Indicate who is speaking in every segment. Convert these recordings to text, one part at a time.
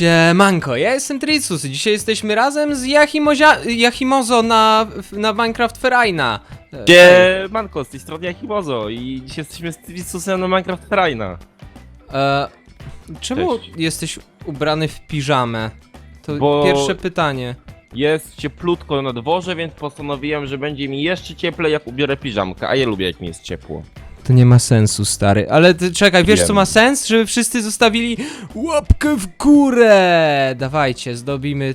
Speaker 1: Siemanko, ja jestem Tricus i dzisiaj jesteśmy razem z Yahimozia, Yahimozo na, na Minecraft Ferraina. E,
Speaker 2: Gdzie Manko, z tej strony Jakimozo i dzisiaj jesteśmy z Trisusem na Minecraft Terraina.
Speaker 1: E, czemu
Speaker 2: Cześć.
Speaker 1: jesteś ubrany w piżamę? To
Speaker 2: Bo-
Speaker 1: pierwsze pytanie.
Speaker 2: Jest cieplutko na dworze, więc postanowiłem, że będzie mi jeszcze cieplej jak ubiorę piżamkę, a ja lubię jak mi jest ciepło.
Speaker 1: To nie ma sensu, stary. Ale ty, czekaj, wiesz
Speaker 2: Wiem.
Speaker 1: co ma sens? Żeby wszyscy zostawili łapkę w górę! Dawajcie, zdobimy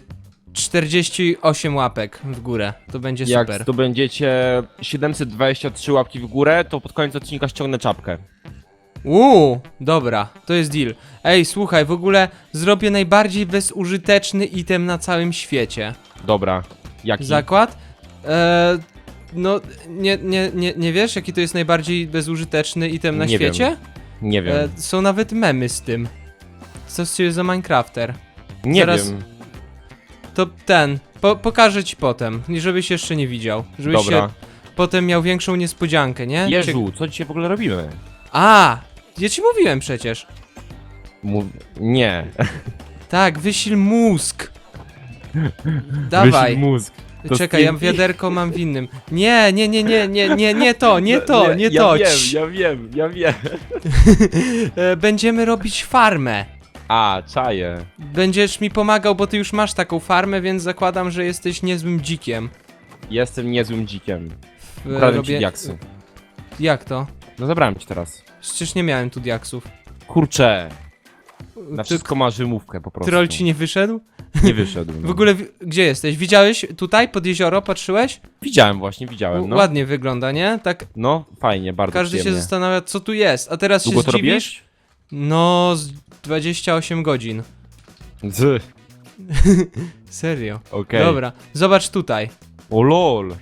Speaker 1: 48 łapek w górę. To będzie
Speaker 2: Jak
Speaker 1: super.
Speaker 2: zdobędziecie 723 łapki w górę, to pod koniec odcinka ściągnę czapkę.
Speaker 1: Uuu, dobra, to jest deal. Ej, słuchaj, w ogóle zrobię najbardziej bezużyteczny item na całym świecie.
Speaker 2: Dobra. Jaki?
Speaker 1: Zakład? Eee, no, nie, nie, nie, nie wiesz, jaki to jest najbardziej bezużyteczny item na
Speaker 2: Nie wiem.
Speaker 1: świecie?
Speaker 2: Nie wiem.
Speaker 1: E, są nawet memy z tym. Co z ciebie za Minecrafter?
Speaker 2: nie
Speaker 1: zaraz-
Speaker 2: wiem.
Speaker 1: To ten, po, pokażę ci potem, żebyś jeszcze nie widział. Żebyś
Speaker 2: Dobra.
Speaker 1: się potem miał większą niespodziankę, nie? Czy-
Speaker 2: Jeżu, co dzisiaj w ogóle robimy?
Speaker 1: A, ja ci mówiłem przecież.
Speaker 2: Nie.
Speaker 1: Tak, wysil mózg. Dawaj.
Speaker 2: Mózg. To
Speaker 1: Czekaj, ja
Speaker 2: TNT.
Speaker 1: wiaderko mam w innym. Nie, nie, nie, nie, nie, nie, nie to, nie to, nie
Speaker 2: ja
Speaker 1: to.
Speaker 2: wiem,
Speaker 1: Cii.
Speaker 2: ja wiem, ja wiem.
Speaker 1: E, Będziemy robić farmę.
Speaker 2: A, czaję.
Speaker 1: Będziesz mi pomagał, bo ty już masz taką farmę, więc zakładam, że jesteś niezłym dzikiem.
Speaker 2: Jestem niezłym dzikiem.
Speaker 1: W-
Speaker 2: Ukradłem ci diaksy.
Speaker 1: Jak to?
Speaker 2: No zabrałem ci teraz.
Speaker 1: Przecież nie miałem tu diaksów.
Speaker 2: Kurczę, na
Speaker 1: Ty,
Speaker 2: wszystko masz wymówkę po prostu.
Speaker 1: troll ci nie wyszedł?
Speaker 2: nie wyszedł.
Speaker 1: W ogóle, w- gdzie jesteś? Widziałeś tutaj, pod jezioro, patrzyłeś?
Speaker 2: Widziałem właśnie, widziałem, no.
Speaker 1: Ładnie wygląda, nie? Tak
Speaker 2: No, fajnie, bardzo
Speaker 1: każdy się
Speaker 2: przyjemnie.
Speaker 1: zastanawia, co tu jest. A teraz
Speaker 2: Długo
Speaker 1: się
Speaker 2: to
Speaker 1: zdziwisz?
Speaker 2: robisz?
Speaker 1: No, z 28 godzin.
Speaker 2: Z.
Speaker 1: Serio.
Speaker 2: Okej.
Speaker 1: Dobra, zobacz tutaj.
Speaker 2: O lol.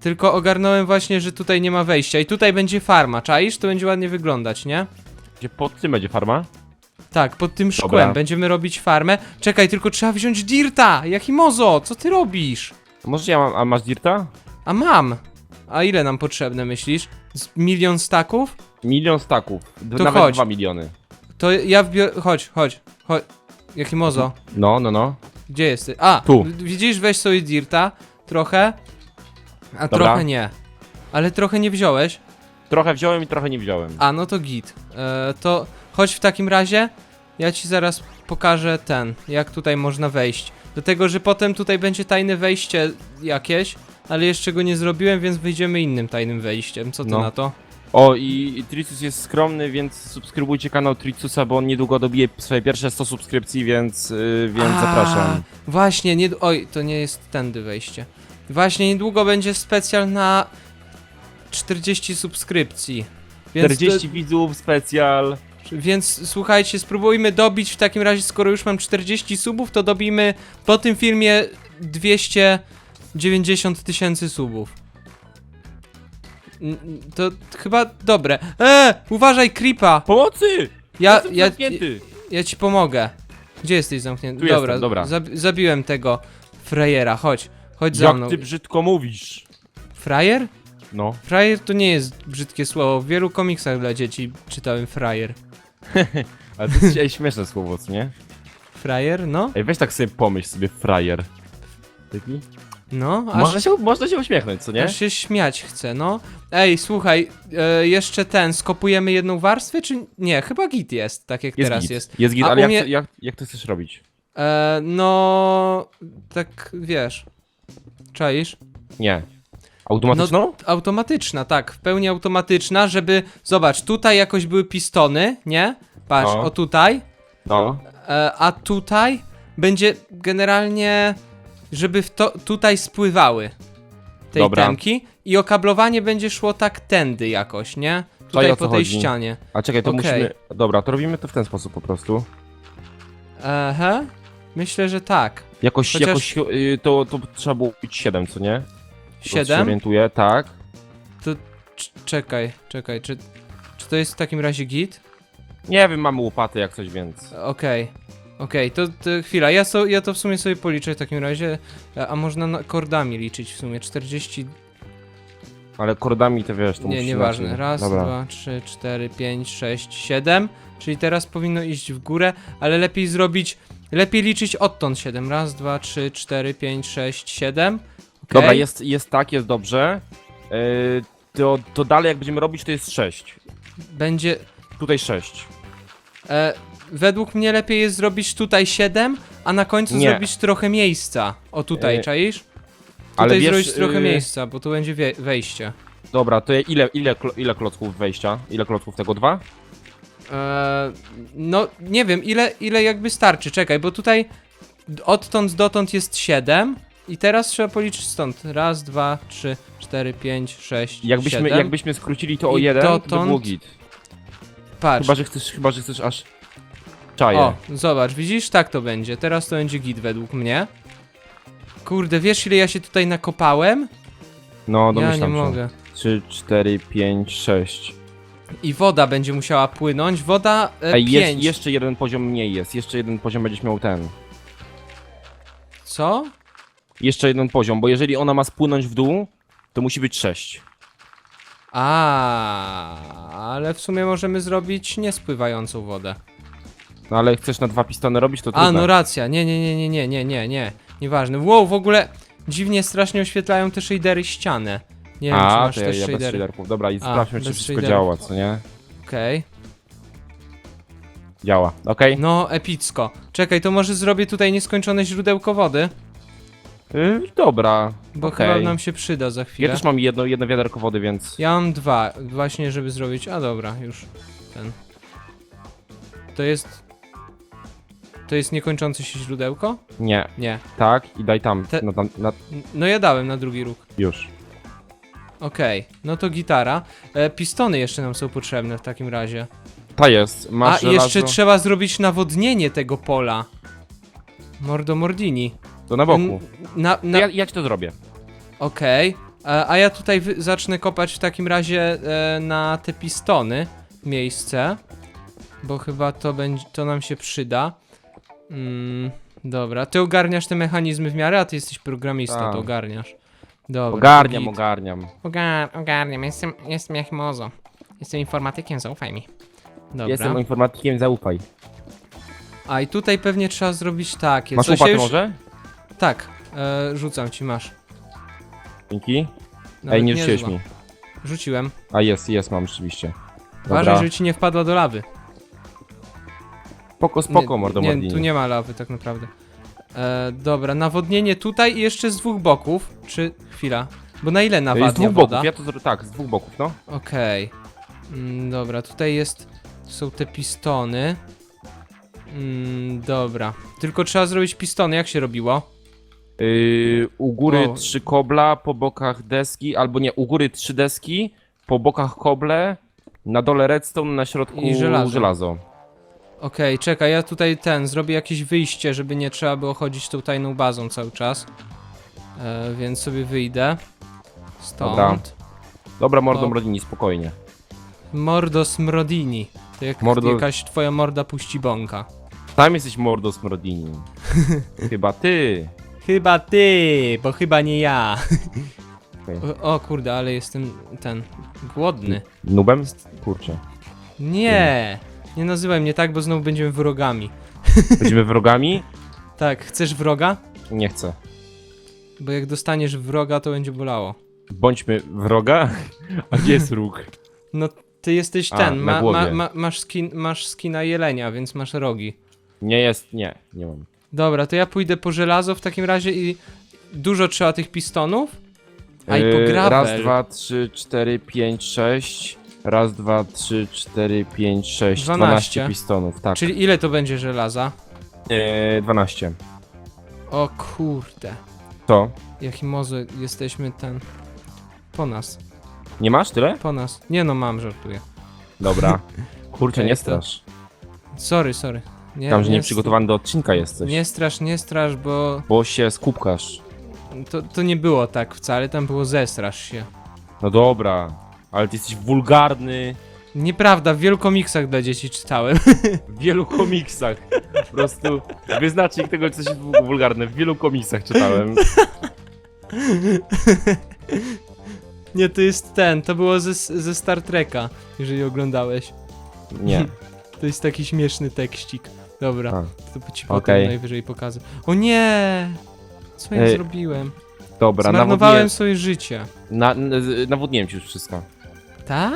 Speaker 1: Tylko ogarnąłem właśnie, że tutaj nie ma wejścia i tutaj będzie farma, czaisz? To będzie ładnie wyglądać, nie?
Speaker 2: Gdzie pod tym będzie farma?
Speaker 1: Tak, pod tym szkłem
Speaker 2: Dobra.
Speaker 1: będziemy robić farmę. Czekaj, tylko trzeba wziąć dirta! Jaki mozo, co ty robisz?
Speaker 2: Może ja mam, a masz dirta?
Speaker 1: A mam! A ile nam potrzebne, myślisz? Z milion staków?
Speaker 2: Milion staków. D-
Speaker 1: To
Speaker 2: Nawet
Speaker 1: chodź.
Speaker 2: dwa miliony.
Speaker 1: To ja wbiorę... Chodź, chodź, chodź. Jaki mozo?
Speaker 2: No, no, no.
Speaker 1: Gdzie jesteś? A,
Speaker 2: Tu.
Speaker 1: w- widzisz, weź sobie dirta, trochę, a
Speaker 2: Dobra.
Speaker 1: trochę nie. Ale trochę nie wziąłeś?
Speaker 2: Trochę wziąłem i trochę nie wziąłem.
Speaker 1: A, no to git. E, to chodź w takim razie, ja ci zaraz pokażę ten, jak tutaj można wejść. Do tego, że potem tutaj będzie tajne wejście jakieś, ale jeszcze go nie zrobiłem, więc wyjdziemy innym tajnym wejściem. Co ty
Speaker 2: No.
Speaker 1: na to?
Speaker 2: O, i, i Tricus jest skromny, więc subskrybujcie kanał Tricusa, bo on niedługo dobije swoje pierwsze 100 subskrypcji, więc, yy, więc
Speaker 1: A,
Speaker 2: zapraszam.
Speaker 1: Właśnie, nie, oj, to nie jest tędy wejście. Właśnie niedługo będzie specjal na 40 subskrypcji. Więc
Speaker 2: 40 widzów, specjal.
Speaker 1: Więc słuchajcie, spróbujmy dobić w takim razie, skoro już mam 40 subów, to dobijmy po tym filmie 290 tysięcy subów. N- To chyba dobre. Eee, uważaj, creepa!
Speaker 2: Pomocy!
Speaker 1: Ja,
Speaker 2: Jestem
Speaker 1: ja,
Speaker 2: zamknięty.
Speaker 1: ja ci pomogę. Gdzie jesteś zamknięty?
Speaker 2: Tu
Speaker 1: dobra,
Speaker 2: jestem, dobra.
Speaker 1: Zab zabiłem tego frajera, chodź. Chodź za mną.
Speaker 2: Jak ty brzydko mówisz.
Speaker 1: Frajer?
Speaker 2: No.
Speaker 1: Frajer to nie jest brzydkie słowo. W wielu komiksach dla dzieci czytałem frajer.
Speaker 2: Ale to jest ej, śmieszne słowo, co nie?
Speaker 1: Frajer? No?
Speaker 2: Ej, weź tak sobie pomyśl sobie frajer. Taki?
Speaker 1: No, aż...
Speaker 2: Można się, można się uśmiechnąć, co nie?
Speaker 1: Aż się śmiać chcę, no. Ej, słuchaj, e, jeszcze ten, skopujemy jedną warstwę, czy nie? Chyba git jest, tak jak teraz
Speaker 2: git.
Speaker 1: jest.
Speaker 2: Jest git,
Speaker 1: A
Speaker 2: ale
Speaker 1: u
Speaker 2: jak,
Speaker 1: mnie-
Speaker 2: jak, jak to chcesz robić?
Speaker 1: E, no, tak wiesz, czaisz?
Speaker 2: Nie. Automatyczną?
Speaker 1: Automatyczna, tak, w pełni automatyczna, żeby, zobacz, tutaj jakoś były pistony, nie? Patrz,
Speaker 2: No.
Speaker 1: o tutaj,
Speaker 2: No.
Speaker 1: e, a tutaj będzie generalnie, żeby w to, tutaj spływały tej
Speaker 2: Dobra.
Speaker 1: temki i okablowanie będzie szło tak tędy jakoś, nie? Tutaj
Speaker 2: o co
Speaker 1: po tej
Speaker 2: chodzi.
Speaker 1: ścianie.
Speaker 2: A czekaj, to
Speaker 1: Okej.
Speaker 2: musimy... Dobra, to robimy to w ten sposób po prostu.
Speaker 1: Aha, myślę, że tak.
Speaker 2: Jakoś,
Speaker 1: Chociaż-
Speaker 2: jakoś y, to, to trzeba było być 7, co nie?
Speaker 1: Siedem?
Speaker 2: orientuję, tak.
Speaker 1: Cz- czekaj, czekaj, czy, czy to jest w takim razie git?
Speaker 2: Nie wiem, mamy łopaty jak coś, więc...
Speaker 1: Okej. Okej, to, to chwila, ja, so, ja to w sumie sobie policzę w takim razie, a a można na, kordami liczyć w sumie, 40...
Speaker 2: Ale kordami to wiesz, to
Speaker 1: Nie,
Speaker 2: musisz
Speaker 1: nieważne.
Speaker 2: inaczej.
Speaker 1: Raz,
Speaker 2: Dobra.
Speaker 1: dwa, trzy, cztery, pięć, sześć, siedem. Czyli teraz powinno iść w górę, ale lepiej zrobić. Lepiej liczyć odtąd 7. Raz, dwa, trzy, cztery, pięć, sześć, siedem. Okay.
Speaker 2: Dobra, jest, jest tak, jest dobrze. Yy, to, to dalej jak będziemy robić, to jest 6.
Speaker 1: Będzie.
Speaker 2: Tutaj 6.
Speaker 1: E, według mnie lepiej jest zrobić tutaj 7, a na końcu
Speaker 2: Nie.
Speaker 1: zrobić trochę miejsca. O tutaj,
Speaker 2: E,
Speaker 1: czaisz? Tutaj
Speaker 2: ale wiesz,
Speaker 1: zrobić trochę
Speaker 2: y-
Speaker 1: miejsca, bo tu będzie wie- wejście.
Speaker 2: Dobra, to ile, ile, klo- ile klocków wejścia? Ile klocków tego? Dwa?
Speaker 1: E, no, nie wiem, ile, ile jakby starczy. Czekaj, bo tutaj odtąd dotąd jest 7. I teraz trzeba policzyć stąd. Raz, dwa, trzy, cztery, pięć, sześć,
Speaker 2: Jakbyśmy,
Speaker 1: siedem.
Speaker 2: jakbyśmy skrócili to o
Speaker 1: I
Speaker 2: jeden, to
Speaker 1: dotąd-
Speaker 2: było git.
Speaker 1: Patrz.
Speaker 2: Chyba, że chcesz, chyba, że chcesz aż... Czaję.
Speaker 1: O, zobacz, widzisz? Tak to będzie. Teraz to będzie git według mnie. Kurde, wiesz ile ja się tutaj nakopałem?
Speaker 2: No,
Speaker 1: ja
Speaker 2: domyślam
Speaker 1: nie
Speaker 2: się.
Speaker 1: mogę.
Speaker 2: 3, 4, 5, 6.
Speaker 1: I woda będzie musiała płynąć. Woda e,
Speaker 2: Ej, jest,
Speaker 1: 5.
Speaker 2: jeszcze jeden poziom mniej jest. Jeszcze jeden poziom będziesz miał ten.
Speaker 1: Co?
Speaker 2: Jeszcze jeden poziom, bo jeżeli ona ma spłynąć w dół, to musi być 6.
Speaker 1: A, ale w sumie możemy zrobić niespływającą wodę.
Speaker 2: No ale chcesz na dwa pistony robić, to
Speaker 1: A,
Speaker 2: trudno.
Speaker 1: no racja. Nie, nie, nie, nie, nie, nie, nie, nie. Nieważne. Wow, w ogóle dziwnie strasznie oświetlają te shadery ścianę. Nie wiem, czy
Speaker 2: A,
Speaker 1: masz
Speaker 2: to ja,
Speaker 1: też
Speaker 2: ja bez
Speaker 1: shadery.
Speaker 2: shaderków. Dobra, i sprawdźmy, czy
Speaker 1: bez
Speaker 2: wszystko
Speaker 1: shaderów.
Speaker 2: działa, co nie?
Speaker 1: Okej.
Speaker 2: Działa, okej?
Speaker 1: No, epicko. Czekaj, to może zrobię tutaj nieskończone źródełko wody?
Speaker 2: Y, dobra,
Speaker 1: Bo
Speaker 2: okej.
Speaker 1: chyba nam się przyda za chwilę.
Speaker 2: Ja też mam jedno, jedno wiaderko wody, więc...
Speaker 1: Ja mam dwa, właśnie żeby zrobić. A dobra, już ten. To jest. To jest niekończące się źródełko?
Speaker 2: Nie,
Speaker 1: Nie.
Speaker 2: tak i daj tam,
Speaker 1: Te-
Speaker 2: no, tam na,
Speaker 1: N- No ja dałem na drugi róg.
Speaker 2: już.
Speaker 1: Okej, no to gitara. E, pistony jeszcze nam są potrzebne w takim razie.
Speaker 2: Ta jest, masz
Speaker 1: A
Speaker 2: żelazo,
Speaker 1: jeszcze trzeba zrobić nawodnienie tego pola. Mordo Mordini.
Speaker 2: To na boku.
Speaker 1: Na, na,
Speaker 2: ja, ja ci to zrobię.
Speaker 1: Okej, a, a ja tutaj wy, zacznę kopać w takim razie e, na te pistony miejsce, bo chyba to będzie, to nam się przyda. Mm, dobra, ty ogarniasz te mechanizmy w miarę, a ty jesteś programistą,
Speaker 2: Tak.
Speaker 1: to ogarniasz. Dobra.
Speaker 2: Ogarniam,
Speaker 1: git.
Speaker 2: ogarniam.
Speaker 1: Ogar, ogarniam, jestem, jestem jak mozo. Jestem informatykiem, zaufaj mi. Dobra.
Speaker 2: Jestem informatykiem, zaufaj.
Speaker 1: A i tutaj pewnie trzeba zrobić takie.
Speaker 2: Masz
Speaker 1: co się już...
Speaker 2: może?
Speaker 1: Tak, e, rzucam ci, masz.
Speaker 2: Dzięki.
Speaker 1: Nawet
Speaker 2: Ej, nie
Speaker 1: niezła.
Speaker 2: rzuciłeś mi.
Speaker 1: Rzuciłem.
Speaker 2: A jest, jest, mam rzeczywiście.
Speaker 1: Uważaj,
Speaker 2: Dobra.
Speaker 1: żeby ci nie wpadła do lawy.
Speaker 2: Spoko, spoko,
Speaker 1: nie, nie, tu nie ma lawy tak naprawdę. E, dobra, nawodnienie tutaj i jeszcze z dwóch boków. Czy chwila? Bo na ile
Speaker 2: Z
Speaker 1: nawadnia
Speaker 2: dwóch
Speaker 1: woda?
Speaker 2: boków, ja to zro... tak, z dwóch boków, no.
Speaker 1: Okej. Mm, dobra, tutaj jest. Są te pistony. Mm, dobra. Tylko trzeba zrobić pistony, jak się robiło?
Speaker 2: Yy, u góry
Speaker 1: O.
Speaker 2: trzy kobla, po bokach deski, albo nie, u góry trzy deski, po bokach koble, na dole redstone, na środku
Speaker 1: I żelazo.
Speaker 2: żelazo.
Speaker 1: Okej, czekaj, ja tutaj ten, zrobię jakieś wyjście, żeby nie trzeba było chodzić tą tajną bazą cały czas. E, więc sobie wyjdę. Stąd.
Speaker 2: Dobra. Dobra, mordo
Speaker 1: O.
Speaker 2: Spokojnie.
Speaker 1: Mordo Smrodini. To jak
Speaker 2: Mordo-
Speaker 1: jakaś twoja morda puści bąka.
Speaker 2: Tam jesteś mordo Mordini. Chyba ty.
Speaker 1: Chyba ty, bo chyba nie ja. O, o kurde, ale jestem ten głodny.
Speaker 2: Nubem? Kurczę.
Speaker 1: Nie, nie nazywaj mnie tak, bo znowu będziemy wrogami.
Speaker 2: Będziemy wrogami?
Speaker 1: Tak, chcesz wroga?
Speaker 2: Nie chcę.
Speaker 1: Bo jak dostaniesz wroga, to będzie bolało.
Speaker 2: Bądźmy wroga? A gdzie jest róg?
Speaker 1: No, ty jesteś
Speaker 2: A,
Speaker 1: ten,
Speaker 2: na
Speaker 1: ma, ma,
Speaker 2: głowie.
Speaker 1: ma, masz, skin, masz skina jelenia, więc masz rogi.
Speaker 2: Nie jest, nie, nie mam.
Speaker 1: Dobra, to ja pójdę po żelazo w takim razie i dużo trzeba tych pistonów. A i po
Speaker 2: Yy,
Speaker 1: gravel.
Speaker 2: Raz, dwa, trzy, cztery, pięć, sześć. Raz, dwa, trzy, cztery, pięć, sześć.
Speaker 1: 12.
Speaker 2: Dwanaście pistonów, tak.
Speaker 1: Czyli ile to będzie żelaza?
Speaker 2: Yy, 12.
Speaker 1: O kurde.
Speaker 2: To?
Speaker 1: Jaki mozo jesteśmy ten. Po nas,
Speaker 2: Nie masz tyle?
Speaker 1: po nas. Nie no, mam, żartuję.
Speaker 2: Dobra. Kurczę,
Speaker 1: Okej,
Speaker 2: nie
Speaker 1: to-
Speaker 2: strasz.
Speaker 1: Sorry, sorry. Nie,
Speaker 2: Tam, że nie
Speaker 1: nie,
Speaker 2: przygotowany do odcinka jesteś.
Speaker 1: nie strasz, nie strasz, bo
Speaker 2: Bo się skupkasz.
Speaker 1: to, to nie było tak wcale, tam było zestrasz się.
Speaker 2: No dobra. Ale ty jesteś wulgarny.
Speaker 1: Nieprawda, w wielu komiksach dla dzieci czytałem.
Speaker 2: W wielu komiksach. Po prostu wyznacznik tego, co jest wulgarne. W wielu komiksach czytałem.
Speaker 1: Nie, to jest ten, to było ze, ze Star Treka, jeżeli oglądałeś.
Speaker 2: Nie.
Speaker 1: To jest taki śmieszny tekścik. Dobra,
Speaker 2: A.
Speaker 1: to ci potem
Speaker 2: Okej.
Speaker 1: najwyżej pokażę. O nie! Co ja
Speaker 2: Ej,
Speaker 1: zrobiłem?
Speaker 2: Dobra,
Speaker 1: Zmarnowałem
Speaker 2: nawodniłem,
Speaker 1: swoje życie.
Speaker 2: na, n- nawodniłem ci już wszystko.
Speaker 1: Ta?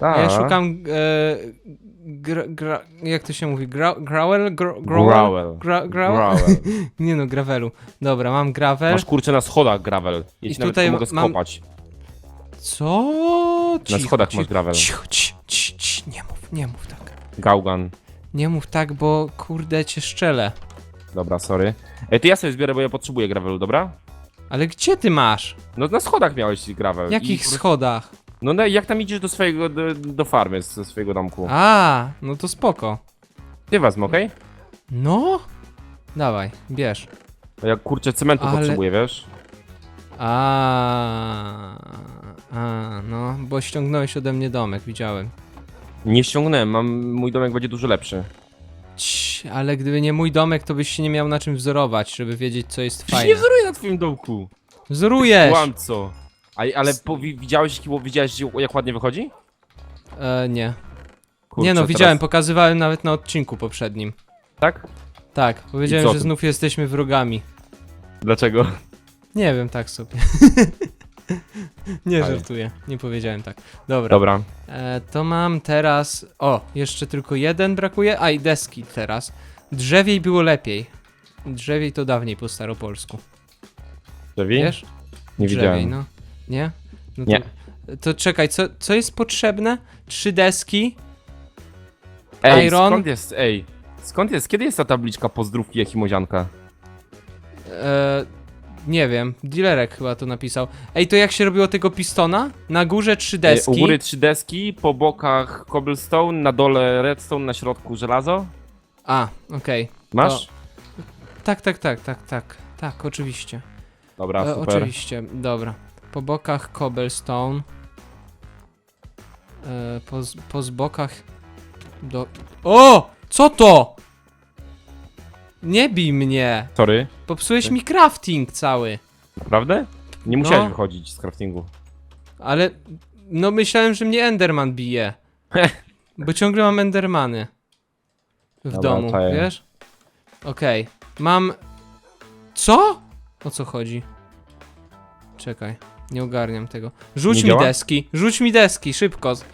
Speaker 2: Tak.
Speaker 1: Ja szukam. E, gra, gra, jak to się mówi? Gra, growel? Gro, growel?
Speaker 2: Growel.
Speaker 1: Gra, growel?
Speaker 2: Gravel.
Speaker 1: Nie no, gravelu. Dobra, mam gravel.
Speaker 2: Masz kurczę na schodach gravel. Ja
Speaker 1: I
Speaker 2: ci nawet
Speaker 1: tutaj
Speaker 2: mogę
Speaker 1: mam-
Speaker 2: skopać.
Speaker 1: Co?
Speaker 2: Na
Speaker 1: Cicho,
Speaker 2: schodach
Speaker 1: cicho,
Speaker 2: masz gravel.
Speaker 1: Cicho, cicho, cicho, cicho. Nie mów, nie mów tak.
Speaker 2: Gaugan.
Speaker 1: Nie mów tak, bo kurde cię szczelę.
Speaker 2: Dobra, sorry. Ej, to ja sobie zbiorę, bo ja potrzebuję gravelu, dobra?
Speaker 1: Ale gdzie ty masz?
Speaker 2: No na schodach miałeś gravel.
Speaker 1: W jakich
Speaker 2: I
Speaker 1: schodach?
Speaker 2: No no, jak tam idziesz do swojego, do, do farmy ze swojego domku?
Speaker 1: A, no to spoko.
Speaker 2: Ty wezmę, okej?
Speaker 1: No? Dawaj, bierz.
Speaker 2: Bo Ja kurczę cementu
Speaker 1: Ale-
Speaker 2: potrzebuję, wiesz?
Speaker 1: A, a, no, bo ściągnąłeś ode mnie domek, widziałem.
Speaker 2: Nie ściągnąłem, mam, mój domek będzie dużo lepszy.
Speaker 1: Cii, ale gdyby nie mój domek, to byś się nie miał na czym wzorować, żeby wiedzieć, co jest
Speaker 2: Przecież nie
Speaker 1: fajne.
Speaker 2: wzoruję na twoim domku.
Speaker 1: Wzorujesz!
Speaker 2: Kłamco. A, ale po, wi- widziałeś, widziałeś jak ładnie wychodzi?
Speaker 1: E, nie.
Speaker 2: Kurczę,
Speaker 1: nie no, widziałem,
Speaker 2: teraz-
Speaker 1: pokazywałem nawet na odcinku poprzednim.
Speaker 2: Tak?
Speaker 1: Tak, powiedziałem,
Speaker 2: co
Speaker 1: że
Speaker 2: ty?
Speaker 1: znów jesteśmy wrogami.
Speaker 2: Dlaczego?
Speaker 1: Nie wiem, tak sobie. nie
Speaker 2: Ale-
Speaker 1: żartuję, nie powiedziałem tak. Dobra,
Speaker 2: Dobra.
Speaker 1: e, to mam teraz... O, jeszcze tylko jeden brakuje, a i deski teraz. Drzewiej było lepiej. Drzewiej to dawniej po staropolsku.
Speaker 2: Drzewi?
Speaker 1: Wiesz?
Speaker 2: Nie
Speaker 1: Drzewiej,
Speaker 2: widziałem.
Speaker 1: no. Nie? No
Speaker 2: Nie.
Speaker 1: To, to czekaj, co, co jest potrzebne? Trzy deski.
Speaker 2: Ej,
Speaker 1: Iron?
Speaker 2: skąd jest, ej, skąd jest, kiedy jest ta tabliczka pozdrówki Jakimozianka?
Speaker 1: E, nie wiem, dealerek chyba to napisał. Ej, to jak się robiło tego pistona? Na górze trzy deski.
Speaker 2: U góry trzy deski, po bokach cobblestone, na dole redstone, na środku żelazo.
Speaker 1: A, okej.
Speaker 2: Masz?
Speaker 1: Tak, tak, tak, tak, tak. Tak, oczywiście.
Speaker 2: Dobra,
Speaker 1: E,
Speaker 2: super.
Speaker 1: oczywiście, dobra. Po bokach cobblestone. E, po, po z bokach do... O! Co to? Nie bij mnie!
Speaker 2: Sorry,
Speaker 1: Popsułeś mi crafting cały.
Speaker 2: naprawdę? Nie musiałeś
Speaker 1: No.
Speaker 2: wychodzić z craftingu.
Speaker 1: Ale... No myślałem, że mnie Enderman bije. Bo ciągle mam Endermany. W
Speaker 2: Dobra,
Speaker 1: domu,
Speaker 2: czaję.
Speaker 1: wiesz? Okej. Mam... Co? O co chodzi? Czekaj. Nie ogarniam tego. Rzuć
Speaker 2: Nie
Speaker 1: mi
Speaker 2: działa?
Speaker 1: deski. Rzuć mi deski, szybko. Rzuć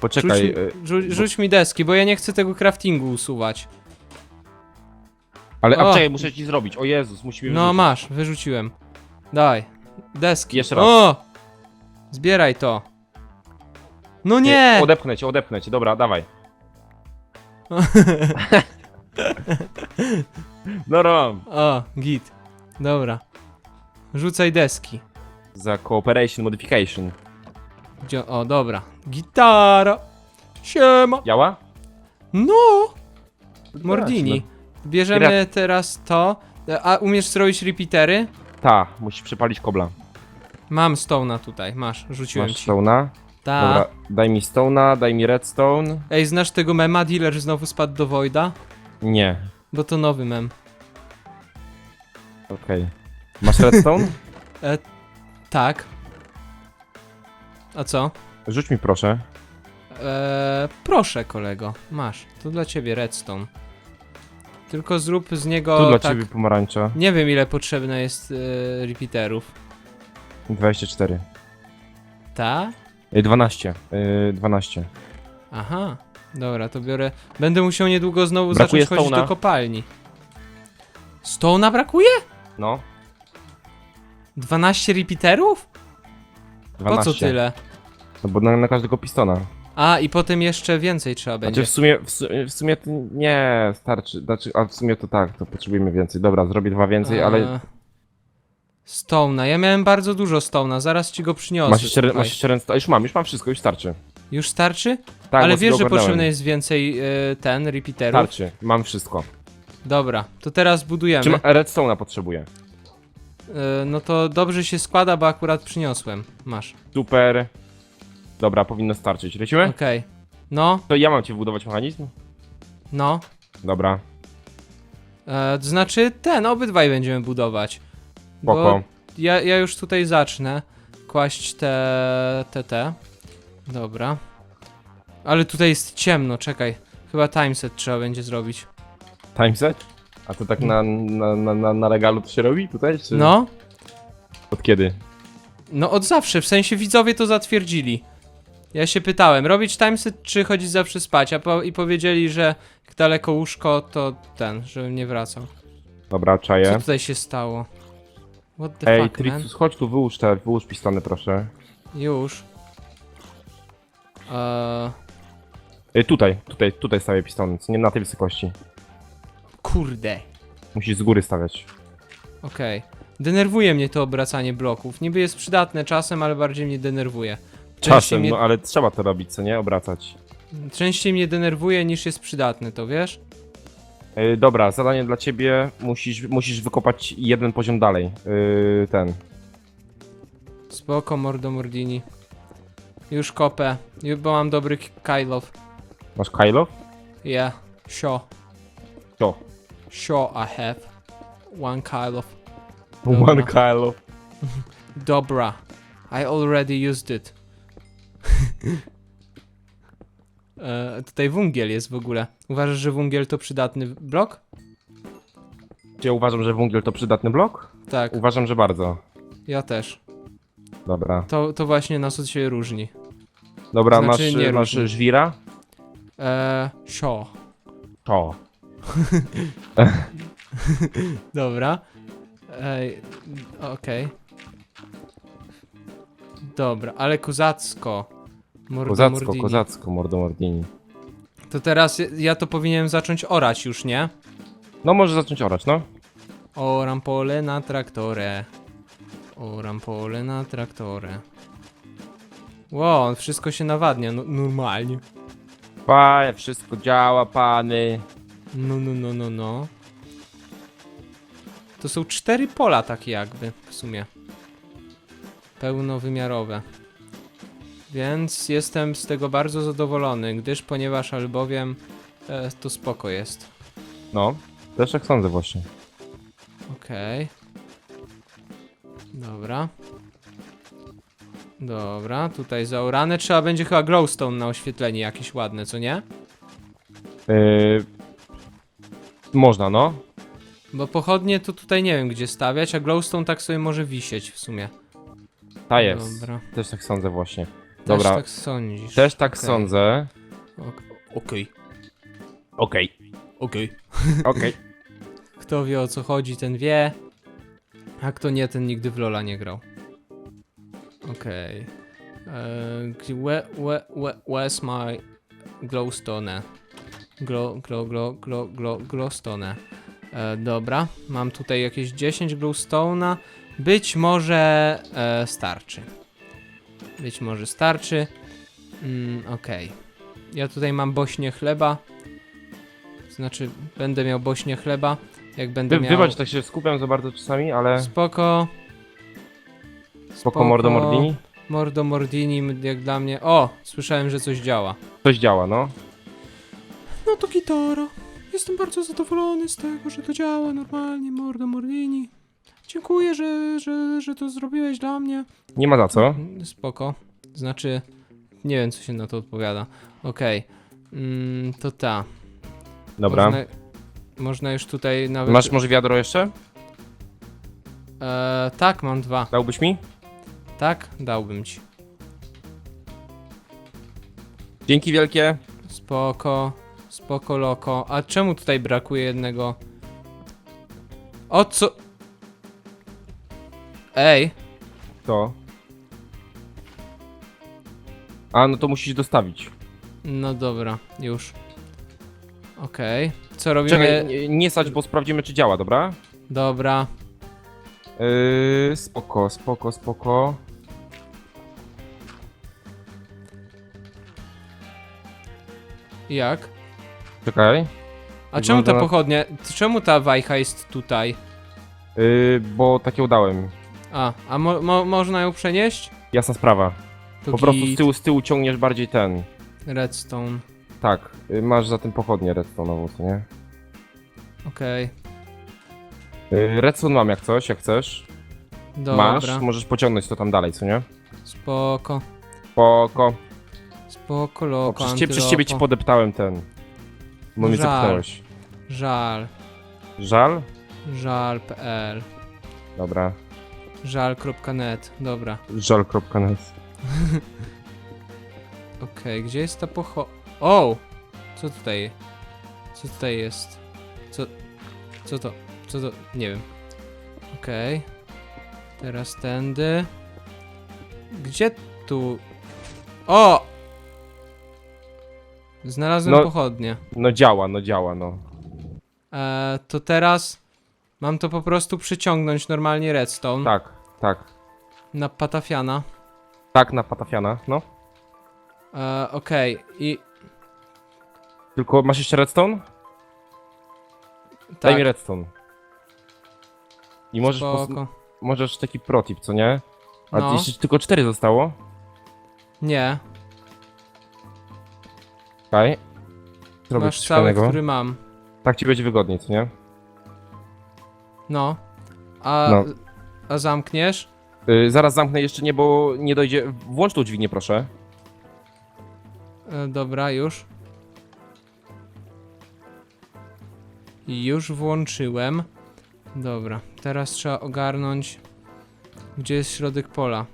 Speaker 2: Poczekaj,
Speaker 1: mi,
Speaker 2: e,
Speaker 1: rzu, rzuć mi deski, bo ja nie chcę tego craftingu usuwać.
Speaker 2: Ale a
Speaker 1: O.
Speaker 2: czekaj, muszę ci zrobić. O Jezus, musimy
Speaker 1: No
Speaker 2: wyrzucić.
Speaker 1: masz, wyrzuciłem. Daj. Deski.
Speaker 2: Jeszcze raz.
Speaker 1: O! Zbieraj to. No nie!
Speaker 2: Odepchnę cię, odepchnę cię, dobra, dawaj. No rom.
Speaker 1: O, git. Dobra. Rzucaj deski.
Speaker 2: Za cooperation modification.
Speaker 1: Gdzie, o, dobra. Gitara. Siema.
Speaker 2: Działa?
Speaker 1: No, Mordini. Bierzemy teraz to. A umiesz zrobić repeatery?
Speaker 2: Ta, musisz przypalić kobla.
Speaker 1: Mam stone'a tutaj, masz, rzuciłem
Speaker 2: Masz
Speaker 1: ci.
Speaker 2: stone'a?
Speaker 1: Ta.
Speaker 2: Dobra, daj mi stone'a, daj mi redstone.
Speaker 1: Ej, znasz tego mema? Dealer znowu spadł do Voida?
Speaker 2: Nie,
Speaker 1: Bo to nowy mem.
Speaker 2: okej. Masz redstone?
Speaker 1: Tak. A co?
Speaker 2: Rzuć mi proszę.
Speaker 1: Eee, proszę kolego, masz. To dla ciebie redstone. Tylko zrób z niego
Speaker 2: tu dla
Speaker 1: tak...
Speaker 2: ciebie pomarańcza.
Speaker 1: Nie wiem ile potrzebne jest e, repeaterów.
Speaker 2: 24.
Speaker 1: Ta?
Speaker 2: Ej, 12. Yy, 12.
Speaker 1: Aha. Dobra, to biorę. Będę musiał niedługo znowu
Speaker 2: Brakuje
Speaker 1: zacząć chodzić
Speaker 2: stone'a.
Speaker 1: do kopalni. Stone'a brakuje?
Speaker 2: No,
Speaker 1: 12 repeaterów?
Speaker 2: 12.
Speaker 1: Po co tyle?
Speaker 2: No bo na, na każdego pistona.
Speaker 1: A, i potem jeszcze więcej trzeba będzie.
Speaker 2: Znaczy w sumie, w, su- w sumie to nie starczy. Znaczy, a w sumie to tak, to potrzebujemy więcej. Dobra, zrobię dwa więcej, ale
Speaker 1: Eee, Stone'a. Ja miałem bardzo dużo Stone'a, zaraz ci go przyniosę.
Speaker 2: masz jeszcze,
Speaker 1: słuchaj.
Speaker 2: masz jeszcze ręce. Już mam, już mam wszystko, już starczy.
Speaker 1: Już starczy?
Speaker 2: Tak,
Speaker 1: Ale
Speaker 2: bo
Speaker 1: wiesz,
Speaker 2: sobie
Speaker 1: że
Speaker 2: ogarnąłem.
Speaker 1: potrzebny jest więcej e, ten, repeaterów?
Speaker 2: Starczy, mam wszystko.
Speaker 1: Dobra, to teraz budujemy.
Speaker 2: Czym redstone'a potrzebuję?
Speaker 1: E, no to dobrze się składa, bo akurat przyniosłem. Masz.
Speaker 2: Super. Dobra, powinno starczyć. Lecimy?
Speaker 1: Okej. No,
Speaker 2: To ja mam ci wbudować mechanizm?
Speaker 1: no.
Speaker 2: Dobra,
Speaker 1: E, to znaczy ten, obydwaj będziemy budować.
Speaker 2: spoko.
Speaker 1: ja, ja już tutaj zacznę. kłaść te, te, te. Dobra. Ale tutaj jest ciemno, czekaj. Chyba timeset trzeba będzie zrobić.
Speaker 2: Timeset? A to tak na, na, na, na, na regalu to się robi tutaj? Czy
Speaker 1: No,
Speaker 2: Od kiedy?
Speaker 1: no od zawsze, w sensie widzowie to zatwierdzili. Ja się pytałem, robić timeset czy chodzić zawsze spać, a po, i powiedzieli, że jak daleko łóżko, to ten, żebym nie wracał.
Speaker 2: Dobra,
Speaker 1: Co
Speaker 2: czaję.
Speaker 1: tutaj się stało? What the
Speaker 2: Ej,
Speaker 1: fuck, man?
Speaker 2: Chodź tu, wyłóż te, wyłóż pistony, proszę.
Speaker 1: Już. Eee,
Speaker 2: Ej, tutaj, tutaj, tutaj stawię pistony, co nie na tej wysokości.
Speaker 1: kurde.
Speaker 2: Musisz z góry stawiać.
Speaker 1: Okej. Denerwuje mnie to obracanie bloków. Niby jest przydatne czasem, ale bardziej mnie denerwuje. Częściej
Speaker 2: Czasem,
Speaker 1: mnie,
Speaker 2: no ale trzeba to robić, co nie? Obracać.
Speaker 1: częściej mnie denerwuje niż jest przydatne, to wiesz?
Speaker 2: Ej, dobra, zadanie dla ciebie, musisz, musisz wykopać jeden poziom dalej. Yy, ten.
Speaker 1: Spoko, mordo mordini. Już kopę, ju- bo mam dobry k-.
Speaker 2: Masz Kylo?
Speaker 1: Yeah, sure.
Speaker 2: To.
Speaker 1: Sure I have. One Kylow. Dobra.
Speaker 2: One Kylo.
Speaker 1: Dobra. I already used it. E, tutaj wungiel jest w ogóle. Uważasz, że wungiel to przydatny blok?
Speaker 2: Czy ja uważam, że węgiel to przydatny blok?
Speaker 1: Tak,
Speaker 2: Uważam, że bardzo.
Speaker 1: ja też.
Speaker 2: Dobra.
Speaker 1: To, to właśnie nas od siebie różni.
Speaker 2: Dobra,
Speaker 1: Znaczy,
Speaker 2: masz,
Speaker 1: nie
Speaker 2: masz
Speaker 1: różni.
Speaker 2: żwira?
Speaker 1: Eee, sure.
Speaker 2: To.
Speaker 1: Dobra. Ej, okej. Dobra, ale kozacko. Mordo
Speaker 2: Kozacko,
Speaker 1: mordini.
Speaker 2: kozacko, mordo mordini.
Speaker 1: To teraz ja- ja to powinienem zacząć orać już, nie?
Speaker 2: No może zacząć orać, no.
Speaker 1: Oram pole na traktorę. Oram pole na traktorę. Wow, wszystko się nawadnia, no, normalnie.
Speaker 2: Panie, wszystko działa, pany.
Speaker 1: No, no, no, no, no. To są cztery pola takie jakby, w sumie. Pełnowymiarowe. Więc jestem z tego bardzo zadowolony, gdyż ponieważ albowiem e, to spoko jest.
Speaker 2: No, też tak sądzę właśnie.
Speaker 1: Okej. Dobra. Dobra, tutaj zaorane. Trzeba będzie chyba glowstone na oświetlenie jakieś ładne, co nie?
Speaker 2: Yy... Można, no.
Speaker 1: Bo pochodnie to tutaj nie wiem gdzie stawiać, a glowstone tak sobie może wisieć w sumie.
Speaker 2: Ta jest.
Speaker 1: Dobra.
Speaker 2: Też tak sądzę właśnie.
Speaker 1: Też
Speaker 2: Dobra.
Speaker 1: tak sądzisz.
Speaker 2: Też tak
Speaker 1: Okej.
Speaker 2: sądzę.
Speaker 1: Ok- Okej.
Speaker 2: Okej.
Speaker 1: Okej.
Speaker 2: Okej.
Speaker 1: Kto wie o co chodzi, ten wie. A kto nie, ten nigdy w Lola nie grał. Okej. Eee, gdzie- where, where, where, Where's my glowstone? Glow, glow, glow, glow, glow, glowstone. E, dobra, mam tutaj jakieś 10 glowstone'a. Być może e, starczy. Być może starczy. Mm, Okej. Ja tutaj mam bośnie chleba. Znaczy, będę miał bośnie chleba. Jak będę
Speaker 2: Wy,
Speaker 1: miał...
Speaker 2: Wybacz, tak się skupiam za bardzo czasami, ale
Speaker 1: Spoko.
Speaker 2: spoko mordo mordini.
Speaker 1: Mordo Mordini, jak dla mnie. O, słyszałem, że coś działa.
Speaker 2: Coś działa, no.
Speaker 1: No to gitara. Jestem bardzo zadowolony z tego, że to działa normalnie, Mordo Mordini. Dziękuję, że, że, że to zrobiłeś dla mnie.
Speaker 2: Nie ma za co.
Speaker 1: Mm, Spoko. Znaczy, nie wiem, co się na to odpowiada. Okej. Mm, to ta.
Speaker 2: Dobra.
Speaker 1: Można, można już tutaj nawet...
Speaker 2: Masz może wiadro jeszcze?
Speaker 1: E, tak, mam dwa.
Speaker 2: Dałbyś mi?
Speaker 1: Tak, dałbym ci.
Speaker 2: Dzięki wielkie.
Speaker 1: Spoko, spoko loko. A czemu tutaj brakuje jednego? O co? Ej,
Speaker 2: To. A, no to musisz dostawić.
Speaker 1: no dobra, już. Okej, co robimy?
Speaker 2: Czekaj, nie, nie sać, bo sprawdzimy, czy działa, dobra?
Speaker 1: Dobra,
Speaker 2: Yy, spoko, spoko, spoko.
Speaker 1: jak?
Speaker 2: Czekaj.
Speaker 1: A czemu ta
Speaker 2: na-
Speaker 1: pochodnia, czemu ta wajcha jest tutaj?
Speaker 2: Yy, bo takie udałem.
Speaker 1: A, a mo, mo, można ją przenieść?
Speaker 2: Jasna sprawa.
Speaker 1: To
Speaker 2: Po prostu z
Speaker 1: git.
Speaker 2: tyłu, z tyłu ciągniesz bardziej ten.
Speaker 1: Redstone,
Speaker 2: Tak, yy, masz za tym pochodnię redstone'ową, co nie?
Speaker 1: okej,
Speaker 2: Yy, redstone mam jak coś, jak chcesz.
Speaker 1: dobra.
Speaker 2: Masz, możesz pociągnąć to tam dalej, co nie?
Speaker 1: Spoko.
Speaker 2: Spoko.
Speaker 1: Spoko,
Speaker 2: O,
Speaker 1: loko,
Speaker 2: przez, cie, przez ciebie ci
Speaker 1: antylopo.
Speaker 2: podeptałem ten. Bo mnie
Speaker 1: Żal.
Speaker 2: zepchnąłeś.
Speaker 1: Żal.
Speaker 2: Żal?
Speaker 1: Żal.pl
Speaker 2: Dobra.
Speaker 1: Żal.net. Dobra.
Speaker 2: Żal.net.
Speaker 1: Okej, gdzie jest ta pocho... O! Co tutaj? Co tutaj jest? Co... Co to? Co to? Nie wiem. Okej. Teraz tędy. Gdzie tu... O! Znalazłem
Speaker 2: No.
Speaker 1: pochodnie.
Speaker 2: No działa, no działa, no.
Speaker 1: E, to teraz mam to po prostu przyciągnąć normalnie redstone
Speaker 2: Tak, tak.
Speaker 1: na patafiana.
Speaker 2: Tak na patafiana, no.
Speaker 1: E, Okej, i
Speaker 2: Tylko masz jeszcze redstone? Daj
Speaker 1: tak,
Speaker 2: mi redstone. I możesz, pos-
Speaker 1: spoko.
Speaker 2: możesz taki protip, co nie? A
Speaker 1: No.
Speaker 2: jeszcze tylko cztery zostało.
Speaker 1: Nie,
Speaker 2: Okej. Zrobię
Speaker 1: masz
Speaker 2: coś
Speaker 1: cały,
Speaker 2: fajnego.
Speaker 1: który mam.
Speaker 2: Tak ci będzie wygodniej, co nie?
Speaker 1: No. A,
Speaker 2: No.
Speaker 1: A zamkniesz?
Speaker 2: Yy, zaraz zamknę jeszcze nie, bo nie dojdzie. Włącz tą dźwignię, proszę.
Speaker 1: E, dobra, już. Już włączyłem. Dobra, teraz trzeba ogarnąć, gdzie jest środek pola.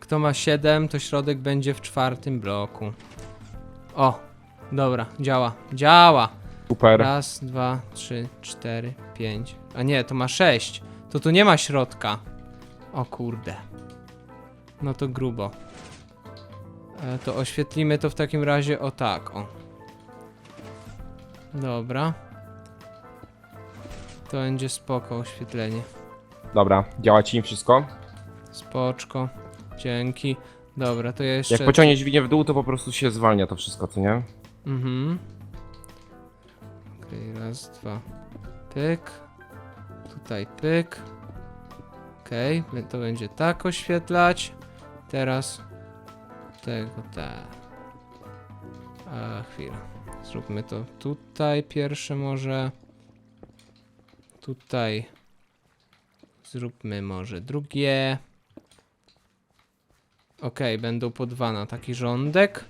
Speaker 1: Kto ma 7, to środek będzie w czwartym bloku. O, dobra, działa, działa.
Speaker 2: Super.
Speaker 1: Raz, dwa, trzy, cztery, pięć. A nie, to ma sześć. To tu nie ma środka. O kurde. No to grubo. E, to oświetlimy to w takim razie o tak, o. Dobra. To będzie spoko oświetlenie.
Speaker 2: Dobra, działa ci wszystko.
Speaker 1: Spoczko. Dzięki. Dobra, to jeszcze...
Speaker 2: Jak pociągniesz dźwignię w dół, to po prostu się zwalnia to wszystko, co nie?
Speaker 1: Mhm. Okej, raz, dwa. Pyk. Tutaj pyk. Okej, to będzie tak oświetlać. Teraz tego tak. A chwila. Zróbmy to tutaj pierwsze może. Tutaj. Zróbmy może drugie. Okej, będą po dwa na taki rządek.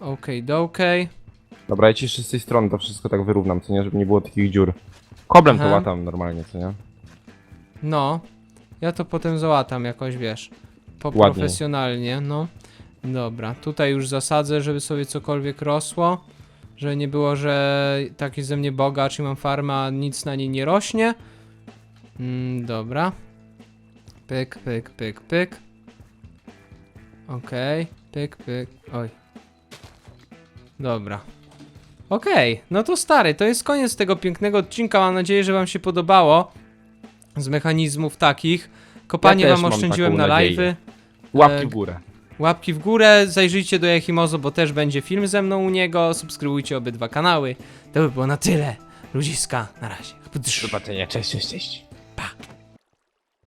Speaker 1: Okej, do okej.
Speaker 2: Dobra, ja ci z tej strony to wszystko tak wyrównam, co nie? Żeby nie było takich dziur. Koblem to łatam normalnie, co nie?
Speaker 1: No, ja to potem załatam jakoś, wiesz, po profesjonalnie, no. Dobra, tutaj już zasadzę, żeby sobie cokolwiek rosło, żeby nie było, że taki ze mnie bogacz i mam farmę, a nic na niej nie rośnie. Mm, dobra. Pyk, pyk, pyk, pyk. Okej, pyk, pyk, oj. Dobra. Okej, no to stary, to jest koniec tego pięknego odcinka, mam nadzieję, że wam się podobało z mechanizmów takich. Kopanie
Speaker 2: Ja
Speaker 1: wam oszczędziłem na live'y.
Speaker 2: Łapki
Speaker 1: E,
Speaker 2: w górę.
Speaker 1: Łapki w górę, zajrzyjcie do Jachimozo, bo też będzie film ze mną u niego. Subskrybujcie obydwa kanały. To by było na tyle. Ludziska, na razie.
Speaker 2: Do zobaczenia, cześć, cześć, cześć.